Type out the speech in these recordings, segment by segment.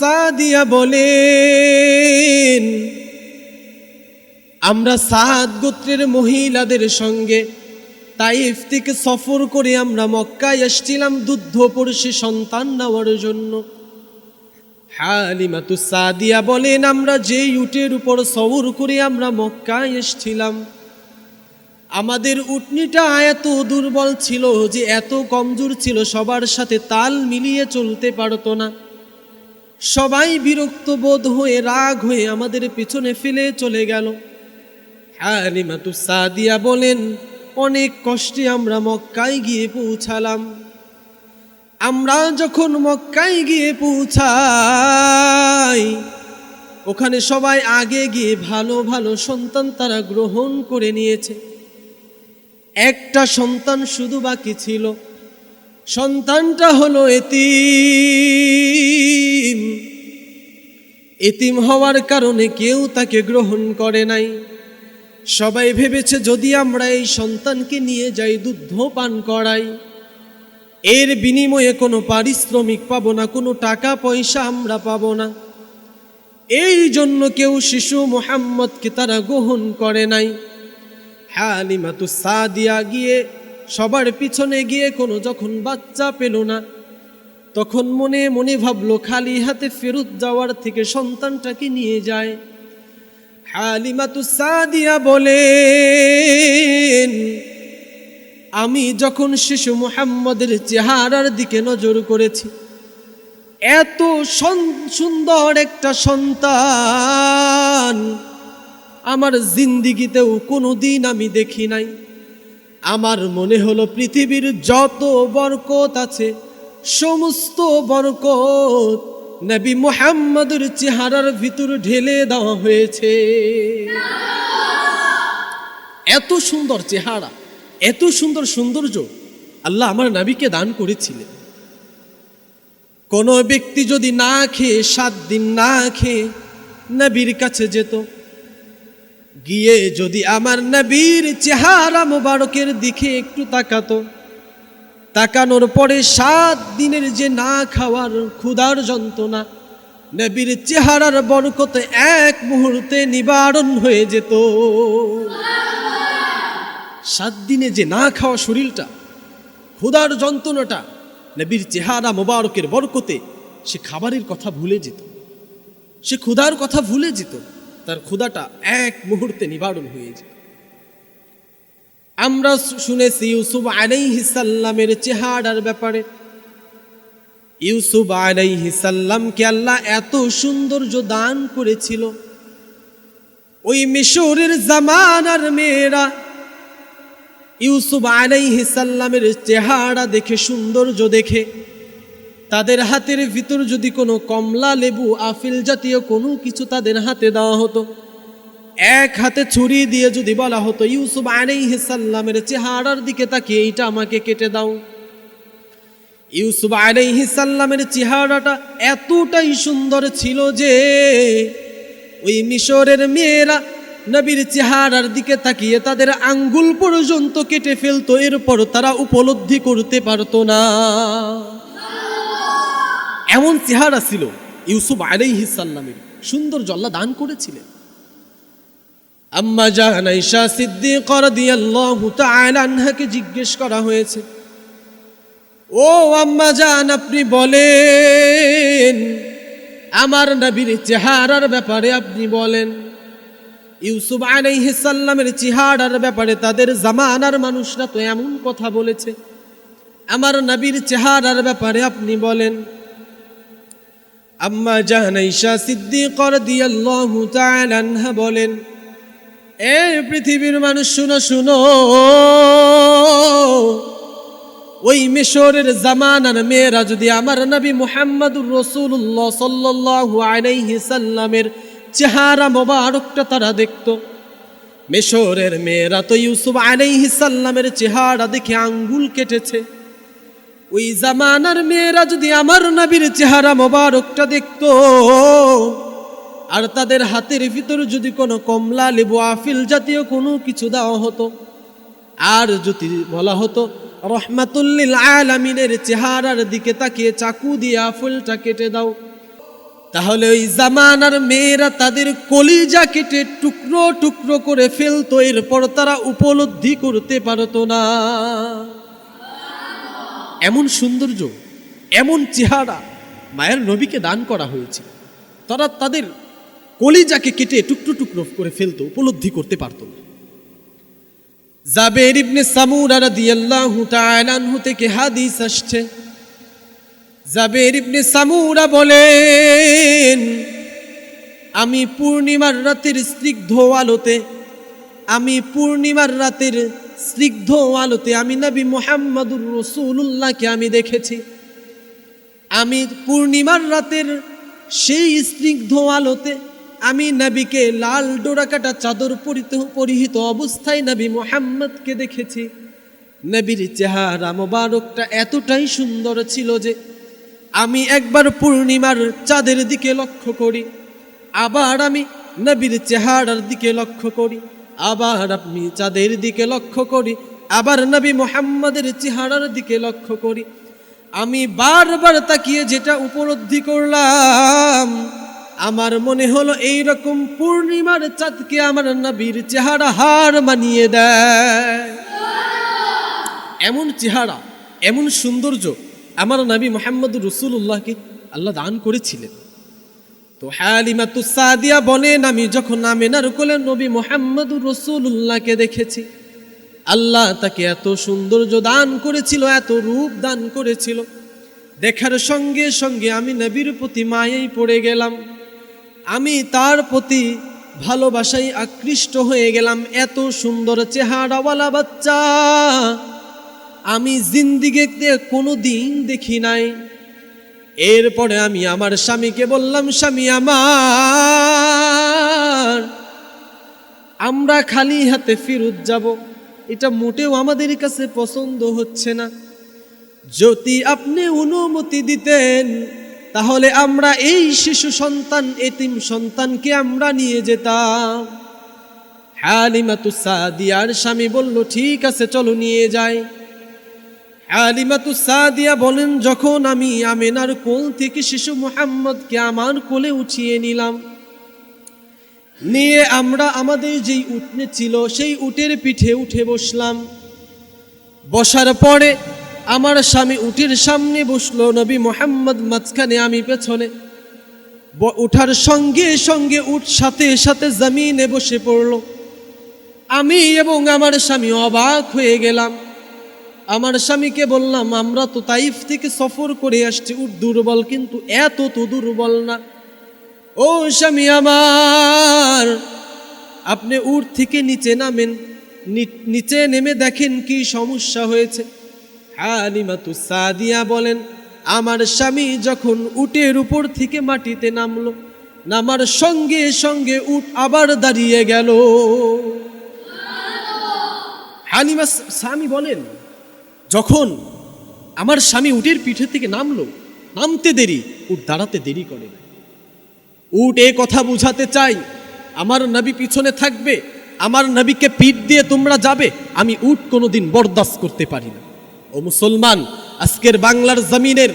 সাদিয়া বলেন, আমরা সাদ গোত্রের মহিলাদের সঙ্গে তাইফ থেকে সফর করে আমরা মক্কায় এসছিলাম দুধ পড়শি সন্তান নেওয়ার জন্য। হালিমাতু সাদিয়া বলেন, আমরা যেই উটের উপর সওর করে আমরা মক্কায় এসছিলাম আমাদের উটনিটা এত দুর্বল ছিল যে এত কমজোর ছিল, সবার সাথে তাল মিলিয়ে চলতে পারতো না। সবাই বিরক্ত বোধ হয়ে, রাগ হয়ে আমাদের পিছনে ফেলে চলে গেল। হালিমাতু সাদিয়া বলেন, অনেক কষ্টে আমরা মক্কায় গিয়ে পৌঁছালাম। আমরা যখন মক্কায় গিয়ে পৌঁছাই, ওখানে সবাই আগে গিয়ে ভালো ভালো সন্তান তারা গ্রহণ করে নিয়েছে। একটা সন্তান শুধু বাকি ছিল। সন্তানটা হলো এতিম। এতিম হওয়ার কারণে কেউ তাকে গ্রহণ করে নাই। সবাই ভেবেছে, যদি আমরা এই সন্তানকে নিয়ে যাই দুধ পান করাই, এর বিনিময়ে কোনো পারিশ্রমিক পাবো না, কোনো টাকা পয়সা আমরা পাবো না। এই জন্য কেউ শিশু মোহাম্মদকে তারা গ্রহণ করে নাই। হালিমাতু সাদিয়া গিয়ে সবার পিছনে গিয়ে কোনো যখন বাচ্চা পেল না তখন মনে মনে ভাবলো, খালি হাতে ফেরত যাওয়ার থেকে সন্তানটাকে নিয়ে যায়। হালিমাতু সাদিয়া বলেন, আমি যখন শিশু মুহাম্মদের চেহারার দিকে নজর করেছি, এত সন- সুন্দর একটা সন্তান আমার জিন্দিগিতেও কোনো দিন আমি দেখি নাই। আমার মনে হলো পৃথিবীর যত বরকত আছে সমস্ত বরকত নবী মুহাম্মদের চেহারার ভিতর ঢেলে দেওয়া হয়েছে। এত সুন্দর চেহারা, এত সুন্দর সৌন্দর্য আল্লাহ আমার নবীকে দান করেছিলেন। কোনো ব্যক্তি যদি না খেয়ে, সাত দিন না খেয়ে নবীর কাছে যেত, গিয়ে যদি আমার নবীর চেহারা মোবারকের দিকে একটু তাকাতো তাকানোর পরে সাত দিনের যে না খাওয়ার ক্ষুধার যন্ত্রণা, নবীর চেহারার বরকতে এক মুহূর্তে নিবারণ হয়ে যেত। সাত দিনে যে না খাওয়া শরীরটা, ক্ষুধার যন্ত্রণাটা, নবীর চেহারা মোবারকের বরকতে সে খাবারের কথা ভুলে যেত। সে ক্ষুধার কথা ভুলে যেত, তার ক্ষুধাটা এক মুহূর্তে নিবারণ হয়ে যেত। আমরা শুনেছি ইউসুফ আলাইহিসাল্লামের চেহারার ব্যাপারে। ইউসুফ আলাইহিসাল্লামকে আল্লাহ এত সৌন্দর্য দান করেছিল। ওই মিশরের জামানার মেয়েরা ইউসুফ আলাইহিসাল্লামের চেহারা দেখে, সৌন্দর্য দেখে, তাদের হাতের ভিতর যদি কোনো কমলা, লেবু আফিল জাতীয় কোনো কিছু তাদের হাতে দেওয়া হতো এক হাতে ছুরি দিয়ে যদি বলা হতো, ইউসুফ আলাইহিসাল্লামের চেহারার দিকে তাকিয়ে এইটা আমাকে কেটে দাও। ইউসুফ আলাইহিসাল্লামের চেহারাটা এতটাই সুন্দর ছিল যে, ওই মিশরের মেয়েরা নবীর চেহারার দিকে তাকিয়ে তাদের আঙ্গুল পর্যন্ত কেটে ফেলতো, এরপর তারা উপলব্ধি করতে পারতো না। এমন চেহারা ছিল ইউসুফ আলাইহিসাল্লামের সুন্দর জল্লা দান করেছিলেন। আম্মা জাহান ঈশা সিদ্দিক আনহাকে জিজ্ঞেস করা হয়েছে। ও আম্মা জান আপনি বলেন, আমার নবীর চেহারার ব্যাপারে আপনি বলেন। ইউসুফ আলাইহিস সালামের চেহারার ব্যাপারে তাদের জামানার মানুষরা তো এমন কথা বলেছে। আমার নবীর চেহারার ব্যাপারে আপনি বলেন। আম্মা জাহান ঈশা সিদ্দিক বলেন এ পৃথিবীর মানুষ, শুনো শুনো। ওই মিশরের জামানার মেয়েরা যদি আমার নবী মুহাম্মদুর রসুল্লাহ সাল্লাল্লাহু আলাইহি সাল্লামের চেহারা মোবারকটা তারা দেখত। মিশরের মেয়েরা তো ইউসুফ আলাইহি সাল্লামের চেহারা দেখে আঙ্গুল কেটেছে। ওই জামানার মেয়েরা যদি আমার নবীর চেহারা মোবারকটা দেখতো আর তাদের হাতের ভিতর যদি কোনো কমলা, লেবু, আফিল জাতীয় কোনো কিছু দেওয়া হতো, আর যদি বলা হতো রহমাতুল্লিল আলামিনের চেহারার দিকে তাকিয়ে চাকু দিয়ে আফুলটা কেটে দাও, তাহলে ওই জামানার মেয়েরা তাদের কলিজা কেটে টুকরো টুকরো করে ফেলতো, এরপর তারা উপলব্ধি করতে পারতো না। এমন সৌন্দর্য, এমন চেহারা মায়ের নবীকে দান করা হয়েছে। তারা তাদের কলিজাকে কেটে টুকরো টুকরো করে ফেলতো, উপলব্ধি করতে পারতো না। জাবের ইবনে সামুরা রাদিয়াল্লাহু তাআলা থেকে হাদিস আসছে। জাবের ইবনে সামুরা বলেন, আমি পূর্ণিমার রাতের স্নিগ্ধ আলোতে, আমি পূর্ণিমার রাতের স্নিগ্ধ আলোতে, আমি নবী মোহাম্মদুর রসুল্লাহকে আমি দেখেছি। আমি পূর্ণিমার রাতের সেই স্নিগ্ধ আলোতে আমি নবীকে লাল ডোরাকাটা চাদর পরিত, পরিহিত অবস্থায় নবী মোহাম্মদকে দেখেছি। নবীর চেহারা মোবারকটা এতটাই সুন্দর ছিল যে আমি একবার পূর্ণিমার চাঁদের দিকে লক্ষ্য করি, আবার আমি নবীর চেহারার দিকে লক্ষ্য করি, আবার আপনি চাঁদের দিকে লক্ষ্য করি, আবার নবী মোহাম্মদের চেহারার দিকে লক্ষ্য করি। আমি বারবার তাকিয়ে যেটা উপলব্ধি করলাম আমার মনে হলো এই রকম পূর্ণিমার চাঁদকে আমার নবীর চেহারা হার মানিয়ে দেয়। এমন চেহারা, এমন সৌন্দর্য আমার নবী মোহাম্মদ রসুল্লাহকে আল্লাহ দান করেছিলেন। তো হালিমাতু সাদিয়া বলেন, আমি যখন আমেনার কোলে নবী মোহাম্মদ রসুল্লাহকে দেখেছি, আল্লাহ তাকে এত সৌন্দর্য দান করেছিল, এত রূপ দান করেছিল। দেখার সঙ্গে সঙ্গে আমি নবীর প্রতি মায়েই পড়ে গেলাম। আমি তার প্রতি ভালোবাসায় আকৃষ্ট হয়ে গেলাম। এত সুন্দর চেহারাওয়ালা বাচ্চা। আমি জিন্দিগিতে কোনো দিন দেখি নাই। এরপরে আমি আমার স্বামীকে বললাম, স্বামী আমার, আমরা খালি হাতে ফেরত যাব। এটা মোটেও আমাদের কাছে পছন্দ হচ্ছে না। যদি আপনি অনুমতি দিতেন তাহলে আমরা এই শিশু সন্তান, এতিম সন্তানকে আমরা নিয়ে যেতাম। হালিমাতু সাদিয়ার স্বামী বলল, ঠিক আছে, চলো নিয়ে যাই। হালিমাতু সাদিয়া বলেন, যখন আমি আমেনার কোল থেকে শিশু মোহাম্মদকে আমার কোলে উঠিয়ে নিলাম, নিয়ে আমরা আমাদের যেই উঠনে ছিল, সেই উটের পিঠে উঠে বসলাম। বসার পরে আমার স্বামী উটের সামনে বসল, নবী মোহাম্মদ মাঝখানে, আমি পেছনে। উঠার সঙ্গে সঙ্গে উঠ, সাথে সাথে জমিনে বসে পড়ল। আমি এবং আমার স্বামী অবাক হয়ে গেলাম। আমার স্বামীকে বললাম, আমরা তো তাইফ থেকে সফর করে আসছি উঠ দুর্বল, কিন্তু এত তো দুর্বল না। ও স্বামী আমার, আপনি উঠ থেকে নিচে নামেন। নিচে নেমে দেখেন কি সমস্যা হয়েছে। হালিমাতু সাদিয়া বলেন, আমার স্বামী যখন উটের উপর থেকে মাটিতে নামলো, নামার সঙ্গে সঙ্গে উট আবার দাঁড়িয়ে গেল। হালিমা স্বামী বলেন, যখন আমার স্বামী উটের পিঠে থেকে নামলো, নামতে দেরি, উট দাঁড়াতে দেরি করে না উট এ কথা বুঝাতে চাই, আমার নবী পিছনে থাকবে, আমার নবীকে পিঠ দিয়ে তোমরা যাবে, আমি উট কোনোদিন বরদাস্ত করতে পারি না। ও মুসলমান, আজকের বাংলার জমিনের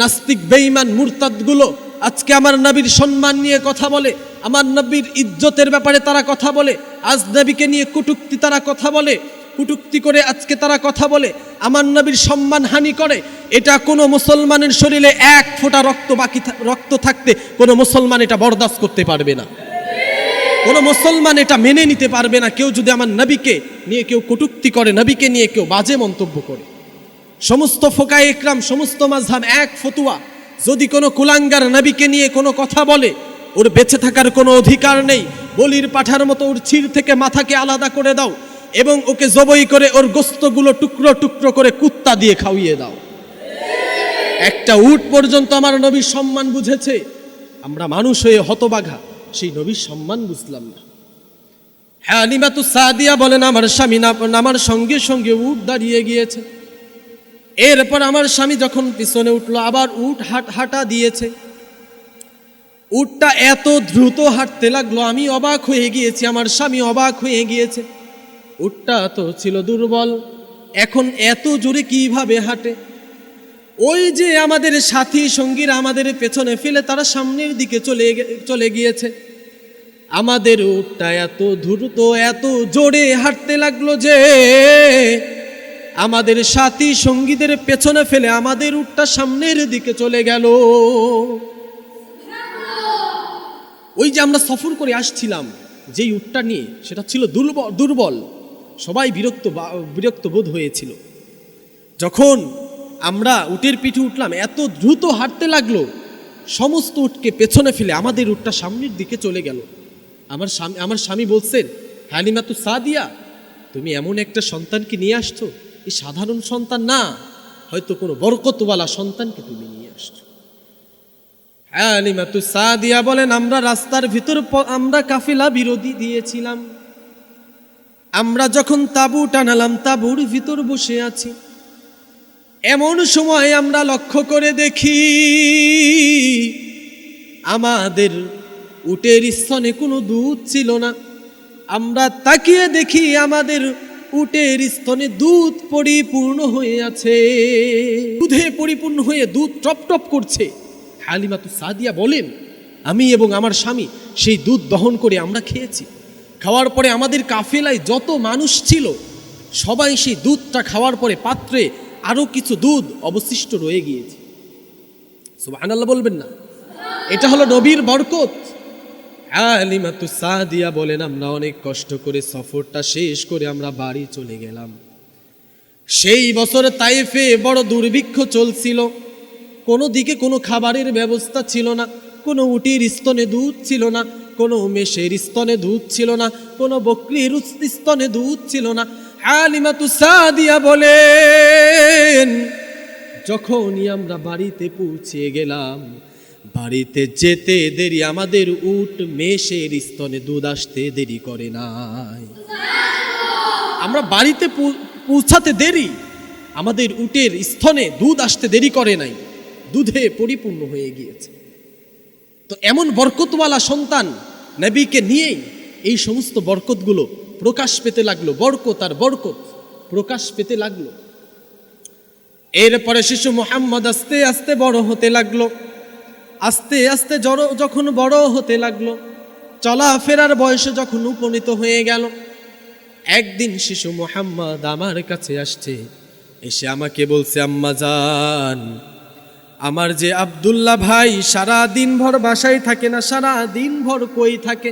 নাস্তিক বেঈমান মুরতাদগুলো আজকে আমার নবীর সম্মান নিয়ে কথা বলে, আমার নবীর ইজ্জতের ব্যাপারে তারা কথা বলে, আজ নবীকে নিয়ে কুটুক্তি তারা কথা বলে, কুটুক্তি করে আজকে তারা কথা বলে, আমার নবীর সম্মান হানি করে। এটা কোনো মুসলমানের শরীরে এক ফোঁটা রক্ত বাকি রক্ত থাকতে কোনো মুসলমান এটা বরদাস্ত করতে পারবে না। কোনো মুসলমান এটা মেনে নিতে পারবে না, কেউ যদি আমার নবীকে নিয়ে কেউ কটুক্তি করে, নবীকে নিয়ে কেউ বাজে মন্তব্য করে। সমস্ত ফোকায় একরাম, সমস্ত মাঝহাব এক ফতুয়া। যদি কোনো কুলাঙ্গার নবীকে নিয়ে কোনো কথা বলে, ওর বেঁচে থাকার কোনো অধিকার নেই। বলির পাঠার মতো ওর ছির থেকে মাথাকে আলাদা করে দাও এবং ওকে জবই করে ওর গোস্তগুলো টুকরো টুকরো করে কুত্তা দিয়ে খাওয়িয়ে দাও। একটা উট পর্যন্ত আমার নবীর সম্মান বুঝেছে। আমরা মানুষ হয়ে হতবাঘা, সেই নবীর সম্মান বুঝলাম না। হ্যাঁ নিমাতু সাদিয়া বলেন, আমার স্বামী আমার সঙ্গে সঙ্গে উট দাঁড়িয়ে গিয়েছে। এরপর আমার স্বামী যখন পিছনে উঠল, আবার উট হাট, হাঁটা দিয়েছে। উটটা এত দ্রুত হাঁটতে লাগল, আমি অবাক হয়ে গিয়েছি, আমার স্বামী অবাক হয়ে গিয়েছে। উটটা তো ছিল দুর্বল, এখন এত জোরে কীভাবে হাঁটে? ওই যে আমাদের সাথী সঙ্গীরা আমাদের পেছনে ফেলে, তারা সামনের দিকে চলে চলে গিয়েছে। আমাদের উটটা এত দ্রুত, এত জোরে হাঁটতে লাগল যে আমাদের সাথী সঙ্গীদের পেছনে ফেলে আমাদের উটটা সামনের দিকে চলে গেল। ওই যে আমরা সফর করে আসছিলাম, যেই উটটা নিয়ে, সেটা ছিল দুর্বল দুর্বল। সবাই বিরক্ত বিরক্ত বোধ হয়েছিল। যখন আমরা উটের পিঠে উঠলাম, এত দ্রুত হাঁটতে লাগল, সমস্ত উটকে পেছনে ফেলে আমাদের উটটা সামনের দিকে চলে গেল। আমার স্বামী আমার স্বামী বলছেন, হালিমা তু সাদিয়া, তুমি এমন একটা সন্তানকে নিয়ে আসছো এই সাধারণ সন্তান না, হয়তো কোনো বরকতওয়ালা সন্তানকে তুমি নিয়ে আসছো। তু সাদিয়া বলেন, আমরা রাস্তার ভিতর আমরা কাফিলা বিরোধী দিয়েছিলাম। আমরা যখন তাবু টানালাম তাবুর ভিতর বসে আছি। এমন সময় আমরা লক্ষ্য করে দেখি, আমাদের উটের স্তনে কোনো দুধ ছিল না। আমরা তাকিয়ে দেখি, আমাদের উটের স্তনে দুধ পরিপূর্ণ হয়ে আছে দুধে পরিপূর্ণ হয়ে দুধ টপ টপ করছে। হালিমাতু সাদিয়া বলেন, আমি এবং আমার স্বামী সেই দুধ দহন করে আমরা খেয়েছি। খাওয়ার পরে আমাদের কাফেলায় যত মানুষ ছিল, সবাই সেই দুধটা খাওয়ার পরে পাত্রে আরও কিছু দুধ অবশিষ্ট রয়ে গিয়েছে। সুবহানাল্লাহ বলবেন না। এটা হলো নবীর বরকত। আলিমাতু সাদিয়া বলেন, আমরা অনেক কষ্ট করে সফরটা শেষ করে আমরা বাড়ি চলে গেলাম। সেই বছর তাইফে বড় দুর্ভিক্ষ চলছিল। কোনো দিকে কোনো খাবারের ব্যবস্থা ছিল না, কোনো উটির স্তনে দুধ ছিল না, কোনো মেষের স্তনে দুধ ছিল না, কোনো বকরির স্তনে দুধ ছিল না। হালিমাতু সাদিয়া বলেন, যখনই আমরা বাড়িতে পৌঁছে গেলাম বাড়িতে যেতে দেরি, আমাদের উট মেষের স্তনে দুধ আসতে দেরি করে নাই। আমরা বাড়িতে পৌঁছাতে দেরি, আমাদের উটের স্তনে দুধ আসতে দেরি করে নাই, দুধে পরিপূর্ণ হয়ে গিয়েছে। তো এমন বরকতওয়ালা সন্তান নবীকে নিয়েই এই সমস্ত বরকতগুলো প্রকাশ পেতে লাগল, বরকত আর বরকত প্রকাশ পেতে লাগল। এরপরে শিশু মোহাম্মদ আস্তে আস্তে বড় হতে লাগল। আস্তে আস্তে জড় যখন বড় হতে লাগল, চলাফেরার বয়সে যখন উপনীত হয়ে গেল, একদিন শিশু মোহাম্মদ আমার কাছে আসছে, এসে আমাকে বলছে, আম্মা যান আমার যে আবদুল্লাহ ভাই সারা দিন ভর বাসায় থাকে না সারা দিন ভর কই থাকে?